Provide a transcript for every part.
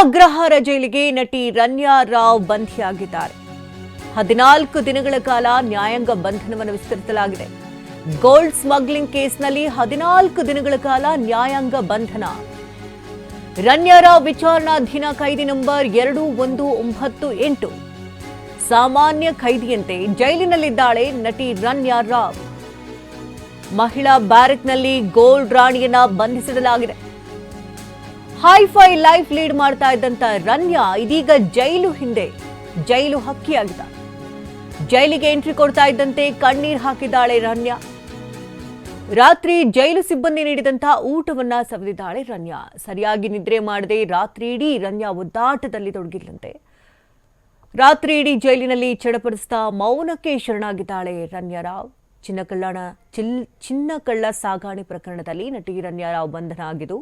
ಅಗ್ರಹಾರ ಜೈಲಿಗೆ ನಟಿ ರನ್ಯಾ ರಾವ್ ಬಂಧಿಯಾಗಿದ್ದಾರೆ. ಹದಿನಾಲ್ಕು ದಿನಗಳ ಕಾಲ ನ್ಯಾಯಾಂಗ ಬಂಧನವನ್ನು ವಿಸ್ತರಿಸಲಾಗಿದೆ. ಗೋಲ್ಡ್ ಸ್ಮಗ್ಲಿಂಗ್ ಕೇಸ್ನಲ್ಲಿ ಹದಿನಾಲ್ಕು ದಿನಗಳ ಕಾಲ ನ್ಯಾಯಾಂಗ ಬಂಧನ. ರನ್ಯಾ ರಾವ್ ವಿಚಾರಣಾಧೀನ ಖೈದಿ ನಂಬರ್ ಎರಡು ಒಂದು ಒಂಬತ್ತು ಎಂಟು. ಸಾಮಾನ್ಯ ಖೈದಿಯಂತೆ ಜೈಲಿನಲ್ಲಿದ್ದಾಳೆ ನಟಿ ರನ್ಯಾ ರಾವ್. ಮಹಿಳಾ ಬ್ಯಾರೆಕ್ನಲ್ಲಿ ಗೋಲ್ಡ್ ರಾಣಿಯನ್ನ ಬಂಧಿಸಿಡಲಾಗಿದೆ. ಹೈಫೈ ಲೈಫ್ ಲೀಡ್ ಮಾಡ್ತಾ ಇದ್ದಂತ ರನ್ಯಾ ಇದೀಗ ಜೈಲು ಹಿಂದೆ. ಜೈಲು ಹಕ್ಕಿಯಾಗಿದ್ದಾಳೆ ಜೈಲಿಗೆ ಎಂಟ್ರಿ ಕೊಡ್ತಾ ಇದ್ದಂತೆ ಕಣ್ಣೀರ್ ಹಾಕಿದ್ದಾಳೆ ರನ್ಯಾ. ರಾತ್ರಿ ಜೈಲು ಸಿಬ್ಬಂದಿ ನೀಡಿದಂತಹ ಊಟವನ್ನ ಸವಿದಿದ್ದಾಳೆ ರನ್ಯಾ. ಸರಿಯಾಗಿ ನಿದ್ರೆ ಮಾಡದೆ ರಾತ್ರಿ ಇಡೀ ರನ್ಯಾ ಒದ್ದಾಟದಲ್ಲಿ ತೊಡಗಿಲ್ಲಂತೆ ರಾತ್ರಿ ಇಡೀ ಜೈಲಿನಲ್ಲಿ ಚಡಪಡಿಸ್ತಾ ಮೌನಕ್ಕೆ ಶರಣಾಗಿದ್ದಾಳೆ ರನ್ಯಾ ರಾವ್. ಚಿನ್ನಕಳ್ಳಣ ಚಿಲ್ ಚಿನ್ನಕಳ್ಳ ಸಾಗಾಣೆ ಪ್ರಕರಣದಲ್ಲಿ ನಟಿ ರನ್ಯಾ ರಾವ್ ಬಂಧನ ಆಗಿದ್ದು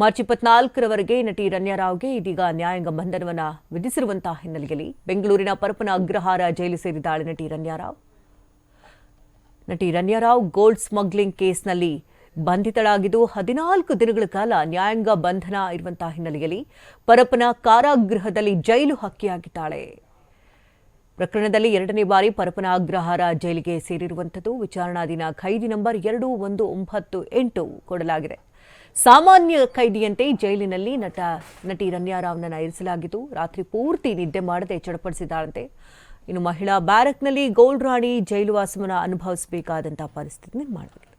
ಮಾರ್ಚ್ ಇಪ್ಪತ್ನಾಲ್ಕರವರೆಗೆ ನಟಿ ರನ್ಯಾರಾವ್ಗೆ ಇದೀಗ ನ್ಯಾಯಾಂಗ ಬಂಧನವನ್ನು ವಿಧಿಸಿರುವಂತಹ ಹಿನ್ನೆಲೆಯಲ್ಲಿ ಬೆಂಗಳೂರಿನ ಪರಪನ ಅಗ್ರಹಾರ ಜೈಲು ಸೇರಿದ್ದಾಳೆ ನಟಿ ರನ್ಯಾರಾವ್ ನಟಿ ರನ್ಯಾರಾವ್ ಗೋಲ್ಡ್ ಸ್ಮಗ್ಲಿಂಗ್ ಕೇಸ್ನಲ್ಲಿ ಬಂಧಿತಳಾಗಿದ್ದು ಹದಿನಾಲ್ಕು ದಿನಗಳ ಕಾಲ ನ್ಯಾಯಾಂಗ ಬಂಧನ ಇರುವಂತಹ ಹಿನ್ನೆಲೆಯಲ್ಲಿ ಪರಪನ ಕಾರಾಗೃಹದಲ್ಲಿ ಜೈಲು ಹಕ್ಕಿಯಾಗಿದ್ದಾಳೆ. ಪ್ರಕರಣದಲ್ಲಿ ಎರಡನೇ ಬಾರಿ ಪರಪನ ಅಗ್ರಹಾರ ಜೈಲಿಗೆ ಸೇರಿರುವಂಥದ್ದು. ವಿಚಾರಣಾಧೀನ ಖೈದಿ ನಂಬರ್ ಎರಡು ಒಂದು ಒಂಬತ್ತು ಎಂಟು ಕೊಡಲಾಗಿದೆ. ಸಾಮಾನ್ಯ ಕೈದಿಯಂತೆ ಜೈಲಿನಲ್ಲಿ ನಟ, ನಟಿ ರನ್ಯಾರಾವ್ನನ್ನು ಇರಿಸಲಾಗಿತ್ತು ರಾತ್ರಿ ಪೂರ್ತಿ ನಿದ್ದೆ ಮಾಡದೆ ಚಡಪಡಿಸಿದ್ದಾಳಂತೆ ಇನ್ನು ಮಹಿಳಾ ಬ್ಯಾರಕ್ನಲ್ಲಿ ಗೋಲ್ಡ್ ರಾಣಿ ಜೈಲು ವಾಸಮನ ಅನುಭವಿಸಬೇಕಾದಂತಹ ಪರಿಸ್ಥಿತಿ ನಿರ್ಮಾಣವಾಗಿದೆ.